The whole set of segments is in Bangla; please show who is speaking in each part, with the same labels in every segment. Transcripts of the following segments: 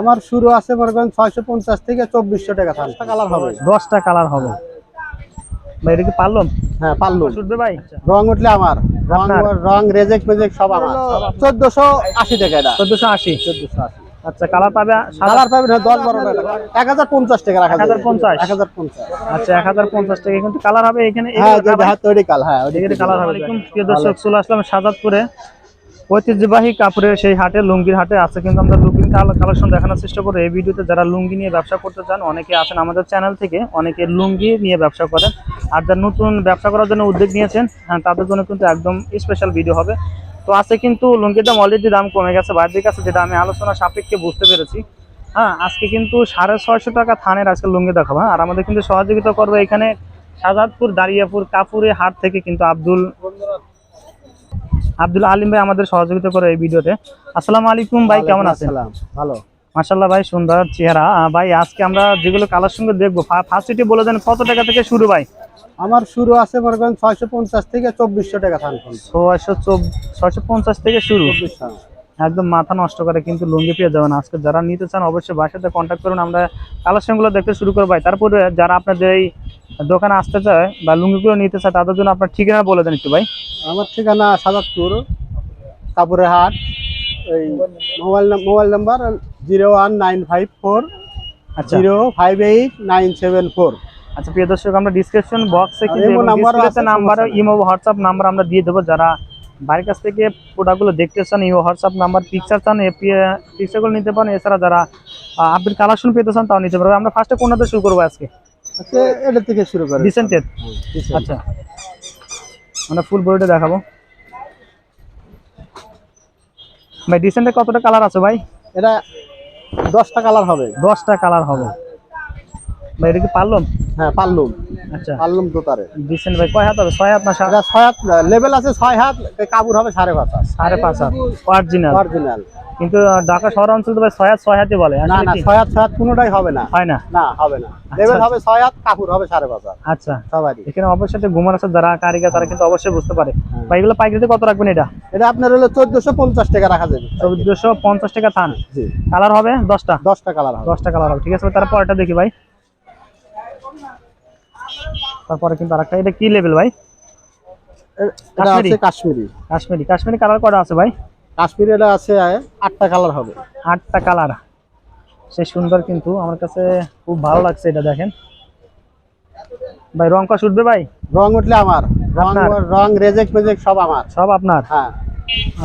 Speaker 1: আমার শুরু আছে মনে করেন ছয়শো পঞ্চাশ থেকে চব্বিশশো টাকা থান কালার হবে।
Speaker 2: দশটা কালার হবে। ভাই এটা কি পারলাম
Speaker 1: হ্যাঁ পারলু
Speaker 2: শুনবে ভাই?
Speaker 1: রং উঠলে আমার। রং রং রেজেক্ট মেজেক্ট সব আমার। চোদ্দশো আশি টাকা এটা।
Speaker 2: চোদ্দশো আশি।
Speaker 1: চোদ্দশো আশি।
Speaker 2: আচ্ছা কালার পাবে
Speaker 1: কালার হ্যাঁ, দশ বারো টাকা। এক হাজার পঞ্চাশ টাকা রাখা
Speaker 2: 1050?
Speaker 1: এক হাজার পঞ্চাশ?
Speaker 2: আচ্ছা এক হাজার পঞ্চাশ টাকা। কিন্তু কালার হবে এখানে।
Speaker 1: হ্যাঁ তৈরি কাল হ্যাঁ ওইটা
Speaker 2: কালার হবে। প্রিয় দর্শক চলে আসলাম সাজাদপুরে। ঐতিহ্যবাহী কাপড়ের সেই হাটে লুঙ্গির হাটে আছে কিন্তু আমরা লুঙ্গি কালেকশন দেখানোর চেষ্টা করি এই ভিডিওতে যারা লুঙ্গি নিয়ে ব্যবসা করতে চান অনেকে আছেন আমাদের চ্যানেল থেকে অনেকে লুঙ্গি নিয়ে ব্যবসা করেন। আর যারা নতুন ব্যবসা করার জন্য উদ্যোগ নিয়েছেন হ্যাঁ, তাদের জন্য কিন্তু একদম স্পেশাল ভিডিও হবে। তো আছে কিন্তু লুঙ্গির দাম অলরেডি দাম কমে গেছে বাইরের কাছে যেটা আমি আলোচনা সাপেক্ষে বুঝতে পেরেছি। হ্যাঁ আজকে কিন্তু সাড়ে ছয়শো টাকা থানের আজকে লুঙ্গি দেখাবো হ্যাঁ। আর আমাদের কিন্তু সহযোগিতা করবে এখানে শাহজাদপুর দারিয়াপুর কাপুরে হাট থেকে কিন্তু আব্দুল আব্দুল আলিম ভাই আমাদের সহযোগিতা করে এই ভিডিওতে। আসসালামু আলাইকুম ভাই কেমন আছেন?
Speaker 1: ভালো।
Speaker 2: মাশাল্লাহ ভাই সুন্দর চেহারা। ভাই আজকে আমরা যেগুলো কালার সঙ্গে দেখব ফার্স্ট এটি বলে দেন কত টাকা থেকে শুরু ভাই?
Speaker 1: আমার শুরু আছে মনে করেন ছয়শো পঞ্চাশ থেকে চব্বিশশো টাকা
Speaker 2: ছয়শো ছয়শো পঞ্চাশ থেকে শুরু? একদম মাথা নষ্ট করে কিন্তু লুঙ্গি পেয়ে যাবেন। আজকে যারা নিতে চান অবশ্যই বাসাতে কন্ট্যাক্ট করুন আমরা কালেকশনগুলো দেখতে শুরু করব ভাই। তারপরে যারা আপনাদের এই দোকানে আসতে চায় বা লুঙ্গিগুলো নিতে চায় তাদের জন্য আপনার ঠিকানা বলে দেন একটু ভাই।
Speaker 1: আমার ঠিকানা সাদাতপুর কাপুরের হাট এই mobile mobile number zero one nine five four
Speaker 2: আচ্ছা।
Speaker 1: Zero five eight nine seven four.
Speaker 2: আচ্ছা প্রিয় দর্শক আমরা ডিসক্রিপশন বক্সে নাম্বার ইমো হোয়াটসঅ্যাপ নাম্বার আমরা দিয়ে দেবো। যারা বাড়ির কাছ থেকে প্রোডাক্টগুলো দেখতে চান ইমো হোয়াটসঅ্যাপ নাম্বার পিকচার চান পিকচারগুলো নিতে পারেন। এছাড়া যারা আপনি কালেকশন পেতে চান তাও নিতে পারবেন আমরা ফার্স্টে কোনটা শুরু করব আজকে?
Speaker 1: আচ্ছা এটা থেকে শুরু করে
Speaker 2: ডিসেন্টেড আচ্ছা। আমরা ফুল বডিটা দেখাবো। ভাই ডিসেন্টে কতটা কালার আছে ভাই?
Speaker 1: এটা দশটা কালার হবে।
Speaker 2: দশটা কালার হবে। ভাই এটা কি পারলাম
Speaker 1: হ্যাঁ পারলুম
Speaker 2: আচ্ছা।
Speaker 1: পারলুম দোতারে
Speaker 2: ডিসেন্ট ভাই কয় হাত হবে? ছয় হাত না সাত?
Speaker 1: ছয় হাত লেভেল আছে ছয় হাত কাপড় হবে সাড়ে পাঁচ হাত।
Speaker 2: সাড়ে পাঁচ হাত। অরিজিনাল
Speaker 1: অরিজিনাল
Speaker 2: কিন্তু ঢাকা শহর অঞ্চল তো ভাই ছয় হাত ছয় হাতে বলে
Speaker 1: না না
Speaker 2: কি?
Speaker 1: ছয় হাত ছয় হাত কোনোটাই হবে না।
Speaker 2: হয় না?
Speaker 1: না হবে না। লেভেল হবে ছয় হাত কাপড় হবে সাড়ে পাঁচ হাত।
Speaker 2: আচ্ছা।
Speaker 1: সবারই।
Speaker 2: এখানে অবশ্যই ঘুমার আছে যারা কারিগর তারা কিন্তু অবশ্যই বুঝতে পারে। ভাই এগুলো পাইকারিতে কত রাখবেন এটা?
Speaker 1: এটা আপনার হলো চোদ্দশো পঞ্চাশ টাকা রাখা যাবে।
Speaker 2: চোদ্দশো পঞ্চাশ টাকা থান।
Speaker 1: জি।
Speaker 2: কালার হবে দশটা?
Speaker 1: দশটা কালার হবে।
Speaker 2: দশটা কালার হবে। ঠিক আছে তারপর এটা দেখি ভাই। তারপরে কিন্তু আরেকটা। এটা কি লেভেল ভাই? কাশ্মীরি।
Speaker 1: কাশ্মীরি।
Speaker 2: কাশ্মীরি। কালার কটা আছে ভাই?
Speaker 1: কাশ্মীরি এটা আছে আটটা কালার হবে।
Speaker 2: আটটা কালার সে সুন্দর কিন্তু আমার কাছে খুব ভালো লাগছে এটা দেখেন। ভাই রং কাজ উঠবে ভাই?
Speaker 1: রং উঠলে আমার। রং? রং রেজেক্ট মেজেক্ট সব আমার।
Speaker 2: সব আপনার?
Speaker 1: হ্যাঁ।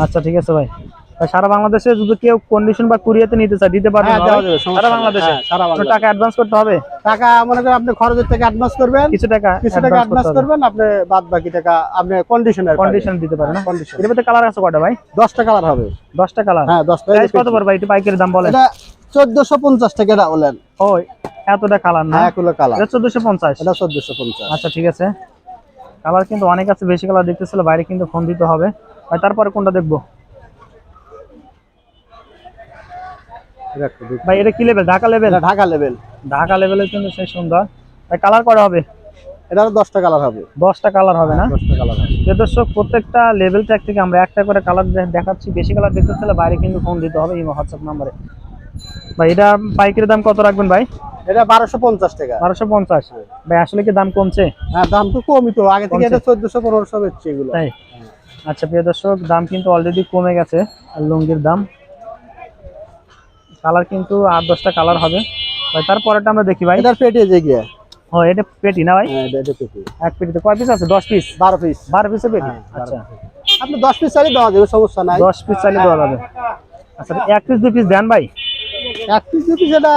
Speaker 2: আচ্ছা ঠিক আছে ভাই, সারা বাংলাদেশে যদি কেউ কন্ডিশন বা কুরিয়াতে নিতে চায় দিতে পারবেন
Speaker 1: হ্যাঁ,
Speaker 2: সারা বাংলাদেশে?
Speaker 1: হ্যাঁ, সারা
Speaker 2: টাকা অ্যাডভান্স করতে হবে?
Speaker 1: টাকা মনে করেন আপনি খরচের থেকে অ্যাডভান্স করবেন।
Speaker 2: কিছু টাকা
Speaker 1: কিছু টাকা অ্যাডভান্স করবেন আপনি বাদ বাকি টাকা আপনি কন্ডিশনের
Speaker 2: কন্ডিশন দিতে পারেন
Speaker 1: কন্ডিশন
Speaker 2: এর মধ্যে কালার আছে কটা ভাই?
Speaker 1: দশটা কালার হবে।
Speaker 2: দশটা কালার
Speaker 1: হ্যাঁ দশটা।
Speaker 2: প্রাইস কত পড়বে ভাই? একটু পাইকারি দাম বলেন।
Speaker 1: এটা চোদ্দশো পঞ্চাশ টাকা এটা বলেন।
Speaker 2: ও এতটা কালার না?
Speaker 1: হ্যাঁ এগুলো কালার
Speaker 2: এটা চোদ্দশো পঞ্চাশ।
Speaker 1: এটা চোদ্দশো পঞ্চাশ।
Speaker 2: আচ্ছা ঠিক আছে। কালার কিন্তু অনেক আছে বেশি কালার দেখতেছিল বাইরে কিন্তু ফোন দিতে হবে। ভাই তারপরে কোনটা দেখব
Speaker 1: এটা একটু দেখি।
Speaker 2: ভাই এটা কি level Dhaka level
Speaker 1: Dhaka level
Speaker 2: Dhaka লেভেলের কিন্তু সেই সুন্দর। ভাই কালার করা হবে?
Speaker 1: এটা দশটা কালার হবে।
Speaker 2: দশটা কালার হবে না?
Speaker 1: দশটা কালার হবে।
Speaker 2: যে দর্শক প্রত্যেকটা লেভেল ট্যাগ থেকে আমরা একটা করে কালার দেখাচ্ছি। বেশি কালার দেখতে চাইলে বাইরে কিন্তু ফোন দিতে হবে এই হোয়াটসঅ্যাপ নাম্বারে ভাই এটা পাইকারি দাম কত রাখবেন ভাই?
Speaker 1: এটা বারোশো পঞ্চাশ টাকা।
Speaker 2: বারোশো পঞ্চাশ। ভাই আসলে কি দাম কমছে?
Speaker 1: হ্যাঁ দাম তো কমই তো। আগে থেকে। এটা চোদ্দশো পনেরোশো বেচছে এগুলো।
Speaker 2: তাই? আচ্ছা প্রিয় দর্শক দাম কিন্তু অলরেডি কমে গেছে। আর লুঙ্গির দাম কালার কিন্তু আট দশটা কালার হবে। ভাই তারপরেটা আমরা দেখি ভাই।
Speaker 1: এটার পেটে যে গিয়ে।
Speaker 2: ও এটা পেটি না ভাই?
Speaker 1: হ্যাঁ পেটি।
Speaker 2: এক পেটিতে কয় পিস আছে? দশ পিস
Speaker 1: বারো পিস
Speaker 2: বারো পিসে পেটি?
Speaker 1: হ্যাঁ,
Speaker 2: আচ্ছা।
Speaker 1: আপনি দশ পিস চাইলে দেওয়া যাবে সমস্যা নাই।
Speaker 2: দশ পিস চাইলে দেওয়া যাবে। আচ্ছা এক পিস দুই পিস দেন ভাই।
Speaker 1: এক পিস দুই পিস এটা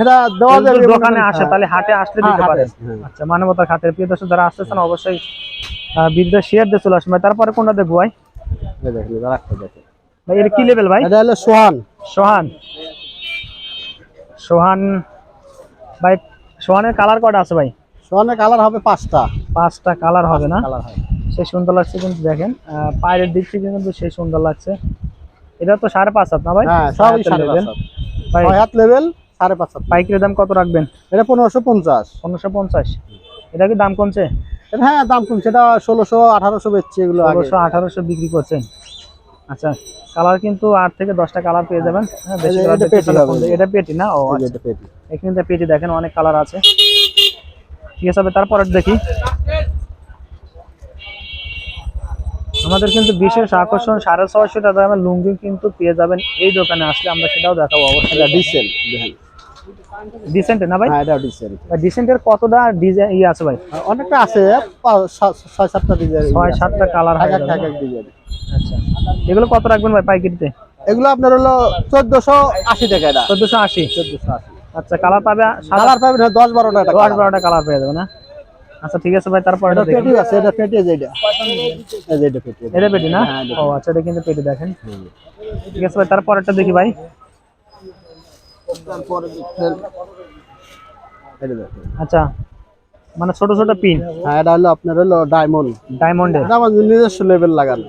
Speaker 1: এটা দেওয়া যাবে।
Speaker 2: দোকানে আসে
Speaker 1: হ্যাঁ।
Speaker 2: তাহলে হাটে আসলে দিতে পারে। আচ্ছা মানবতার খাতের প্রিয় দর্শক যারা আসতেছেন অবশ্যই বিদ্যা শেয়ার দিয়ে চলে আসবে তারপরে কোনটা দেখব ভাই?
Speaker 1: দেখেন।
Speaker 2: ভাই এটা কি লেভেল ভাই?
Speaker 1: এটা হলো সোহান।
Speaker 2: সোহান। সোহান ভাই সোহানের কালার কটা আছে ভাই?
Speaker 1: সোহানের কালার হবে পাঁচটা।
Speaker 2: পাঁচটা কালার হবে না?
Speaker 1: কালার হবে।
Speaker 2: সেই সুন্দর লাগছে কিন্তু দেখেন পায়ের দিক থেকে কিন্তু সেই সুন্দর লাগছে। এটা তো সাড়ে পাঁচ হাত না ভাই?
Speaker 1: হ্যাঁ সবই সাড়ে। পাঁচ ছয় হাত লেভেল সাড়ে পাঁচ হাত।
Speaker 2: পাইকারি দাম কত রাখবেন?
Speaker 1: এটা পনেরোশো পঞ্চাশ।
Speaker 2: পনেরোশো পঞ্চাশ। এটা কি দাম কমছে?
Speaker 1: হ্যাঁ দাম কমছে। এটা ষোলোশো আঠারোশো বেচছে এগুলো
Speaker 2: ষোলোশো আঠারোশো বিক্রি করছেন। আচ্ছা কালার কিন্তু আট থেকে দশটা কালার পেয়ে যাবেন। হ্যাঁ
Speaker 1: এটা- পেটি
Speaker 2: না? ও আচ্ছা।
Speaker 1: এটা পেটি।
Speaker 2: এখানে পেটি দেখেন অনেক কালার আছে। ঠিক আছে তারপর তারপরে দেখি। আমাদের কিন্তু বিশেষ আকর্ষণ সাড়ে ছয়শো টাকা দামের লুঙ্গি কিন্তু পেয়ে যাবেন এই দোকানে। আসলে আমরা সেটাও দেখাবো অবশ্যই।
Speaker 1: ডিসেল দেখেন।
Speaker 2: ডিসেন্ট না ভাই?
Speaker 1: হ্যাঁ এটা ডিসেল
Speaker 2: ডিসেন্টের কতটা ডিজাইন আছে ভাই?
Speaker 1: অনেকটা আছে ছয় সাতটা ডিজাইন
Speaker 2: ছয় সাতটা কালার হয়ে
Speaker 1: এক এক ডিজাইন
Speaker 2: আচ্ছা। এগুলো কত রাখবেন ভাই পাইকারিতে?
Speaker 1: এগুলো আপনার হলো চোদ্দশো আশি টাকা এটা।
Speaker 2: চোদ্দশো আশি?
Speaker 1: চোদ্দশো আশি।
Speaker 2: আচ্ছা কালার পাবে
Speaker 1: কালার হ্যাঁ, দশ বারোটা টাকা
Speaker 2: দশ বারোটা কালার পেয়ে যাবে না? আচ্ছা ঠিক আছে ভাই তারপর
Speaker 1: এটা
Speaker 2: এটা
Speaker 1: পেটি আছে এটা পেটি আছে এটা। এটা পেটি
Speaker 2: এটা। পেটি না?
Speaker 1: হ্যাঁ,
Speaker 2: ও আচ্ছা এটা কিন্তু পেটি দেখেন। ঠিক আছে ভাই তারপর একটা দেখি ভাই
Speaker 1: তারপরে দেখেন, এটা দেখেন।
Speaker 2: আচ্ছা মানে ছোট ছোট পিন
Speaker 1: হ্যাঁ এটা হলো আপনার হলো ডায়মন্ড
Speaker 2: ডায়মন্ডের
Speaker 1: আমার নিজস্ব লেভেল লাগানো।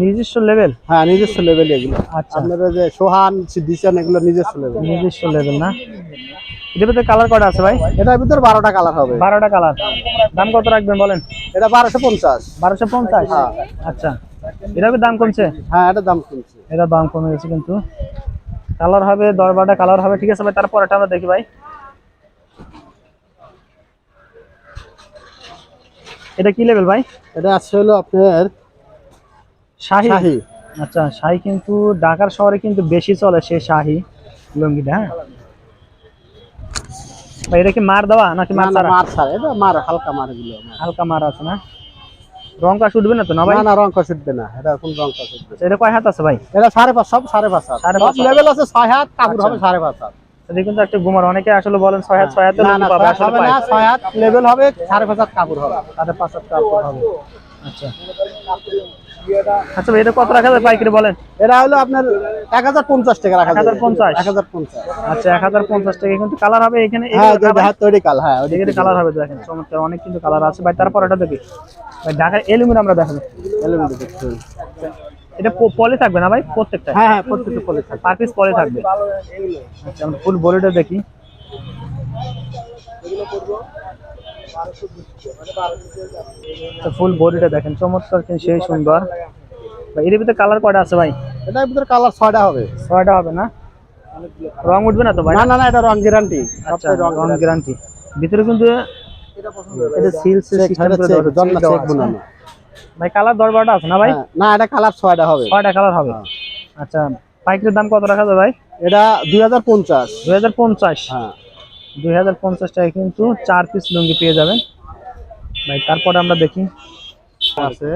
Speaker 2: নিজস্ব লেভেল
Speaker 1: হ্যাঁ নিজস্ব লেভেল এগুলো।
Speaker 2: আচ্ছা।
Speaker 1: আপনারা যে সোহান দিচ্ছেন এগুলো নিজস্ব লেভেল
Speaker 2: নিজস্ব লেভেল না? এটার ভিতরে কালার কটা আছে ভাই?
Speaker 1: এটার ভিতরে বারোটা কালার হবে।
Speaker 2: বারোটা কালার দাম কত রাখবেন বলেন?
Speaker 1: এটা বারোশো পঞ্চাশ।
Speaker 2: বারোশো পঞ্চাশ?
Speaker 1: হ্যাঁ।
Speaker 2: আচ্ছা। এটার দাম কমছে?
Speaker 1: হ্যাঁ এটা দাম কমছে।
Speaker 2: এটা দাম কমে গেছে কিন্তু। কালার হবে দশ বারোটা কালার হবে ঠিক আছে ভাই? তারপর এটা আমরা দেখি ভাই। এটা কি লেভেল ভাই?
Speaker 1: এটা আছে হলো আপনার
Speaker 2: শাহি।
Speaker 1: শাহি।
Speaker 2: আচ্ছা শাহি কিন্তু ঢাকার শহরে কিন্তু বেশি চলে সেই শাহি লুঙ্গিটা হ্যাঁ? ভাই এটা কি মার দেওয়া নাকি মার
Speaker 1: মার ছাড়া। এটা মার হালকা মার মার।
Speaker 2: হালকা মার আছে না? রং শুটবে না তো না ভাই?
Speaker 1: না না রং শুটবে না। এটা কোন রং
Speaker 2: শুটবে এটা কয় হাত আছে ভাই?
Speaker 1: এটা সাড়ে পাঁচ সব সাড়ে পাঁচ হাত।
Speaker 2: সাড়ে
Speaker 1: সব। লেভেল আছে ছয় হাত কাপড়
Speaker 2: আচ্ছা।
Speaker 1: হবে সাড়ে পাঁচ হাত।
Speaker 2: এটা কিন্তু একটা গুমার। অনেকে আসলে বলেন ছয় হাত 6 হাত
Speaker 1: না
Speaker 2: পাবে আসলে
Speaker 1: না 6 হাত লেভেল হবে সাড়ে পাঁচ হাত কাপড় হবে।
Speaker 2: সাড়ে পাঁচ হাত কাপড় হবে। আচ্ছা। আচ্ছা ভাই এটা কত রাখা যায় পাইকারি বলেন?
Speaker 1: এটা হলো আপনার এক হাজার পঞ্চাশ টাকা রাখা
Speaker 2: 1050?
Speaker 1: এক হাজার পঞ্চাশ।
Speaker 2: আচ্ছা এক হাজার পঞ্চাশ টাকা। কিন্তু কালার হবে এখানে?
Speaker 1: হ্যাঁ হাত তৈরি কাল হ্যাঁ ওই
Speaker 2: কালার হবে দেখেন চমৎকার অনেক কিন্তু কালার আছে। ভাই তারপর এটা দেখি। ভাই ঢাকার এলুমিন আমরা দেখাবো।
Speaker 1: দেখুন
Speaker 2: এটা পলি থাকবে না ভাই? প্রত্যেকটা?
Speaker 1: হ্যাঁ হ্যাঁ প্রত্যেকটা পলি থাকে
Speaker 2: পার পিস পলি থাকবে। আচ্ছা আমরা ফুল বডিটা দেখি। ফুল বডিটা দেখেন চমৎকার কিন্তু সেই সুন্দর। ভাই এর ভিতরে কালার কয়টা আছে ভাই?
Speaker 1: এটার ভিতরে কালার ছয়টা হবে।
Speaker 2: ছয়টা হবে না? রং উঠবে না তো ভাই?
Speaker 1: না না না এটা রং গ্যারান্টি
Speaker 2: আচ্ছা রং গ্যারান্টি ভিতরে কিন্তু এটা সিল সিল সিস্টেম করে দেওয়া আছে, হ্যাঁ। ভাই কালার দশ বারোটা আছে না ভাই?
Speaker 1: হ্যাঁ, না এটা কালার ছয়টা হবে।
Speaker 2: ছয়টা কালার হবে। আচ্ছা পাইকারির দাম কত রাখা যায় ভাই?
Speaker 1: এটা দুই হাজার পঞ্চাশ।
Speaker 2: দুই হাজার পঞ্চাশ।
Speaker 1: হ্যাঁ।
Speaker 2: দুই হাজার পঞ্চাশ টাকা কিন্তু চার পিস লুঙ্গি পেয়ে যাবেন। ভাই, তারপরে আমরা দেখি।
Speaker 1: আছে।